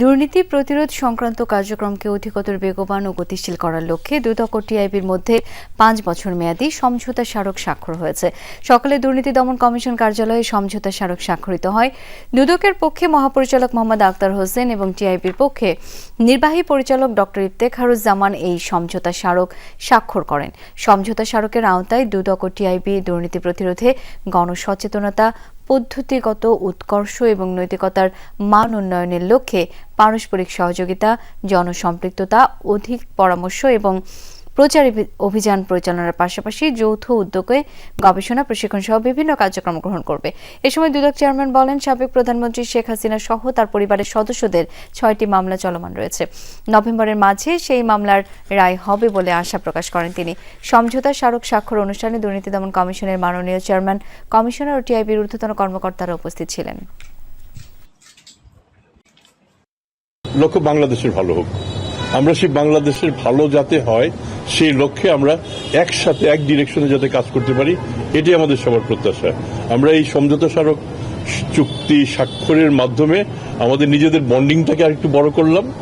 দুর্নীতি প্রতিরোধ সংক্রান্ত কার্যক্রমকে অধিকতর বেগবান ও গতিশীল করার লক্ষ্যে দুদক টিআইবির মধ্যে পাঁচ বছর মেয়াদী সমঝোতা স্মারক স্বাক্ষর হয়েছে। সকালে দুর্নীতি দমন কমিশন কার্যালয়ে সমঝোতা স্মারক স্বাক্ষরিত হয়। দুদকের পক্ষে মহাপরিচালক মোহাম্মদ আক্তার হোসেন এবং টিআইবির পক্ষে নির্বাহী পরিচালক ডক্টর ইফতেখারুজ্জামান এই সমঝোতা স্মারক স্বাক্ষর করেন। সমঝোতা স্মারকের আওতায় দুদক ও টিআইবি দুর্নীতি প্রতিরোধে গণসচেতনতা পদ্ধতিগত উৎকর্ষ এবং নৈতিকতার মান উন্নয়নের লক্ষ্যে পারস্পরিক সহযোগিতা জনসম্পৃক্ততা অধিক পরামর্শ এবং প্রচার অভিযান পরিচালনার পাশাপাশি যৌথ উদ্যোগে গবেষণা প্রশিক্ষণ সহ বিভিন্ন কার্যক্রম গ্রহণ করবে। এ সময় দুদক চেয়ারম্যান বলেন, সাবেক প্রধানমন্ত্রী শেখ হাসিনা সহ তার পরিবারের সদস্যদের ছয়টি মামলা চলমান রয়েছে। নভেম্বরের মাঝে সেই মামলার রায় হবে বলে আশা প্রকাশ করেন তিনি। সমঝোতা স্মারক স্বাক্ষর অনুষ্ঠানে দুর্নীতি দমন কমিশনের মাননীয় চেয়ারম্যান, কমিশনার ও টিআইবির ঊর্ধ্বতন কর্মকর্তারা উপস্থিত ছিলেন। লক্ষ্য বাংলাদেশের ভালো হোক। আমরা সেই বাংলাদেশের ভালো যাতে হয় সেই লক্ষ্যে আমরা একসাথে, এক ডিরেকশনে যাতে কাজ করতে পারি, এটাই আমাদের সবার প্রত্যাশা। আমরা এই সমঝোতা স্মারক চুক্তি স্বাক্ষরের মাধ্যমে আমাদের নিজেদের বন্ডিংটাকে আরেকটু বড় করলাম।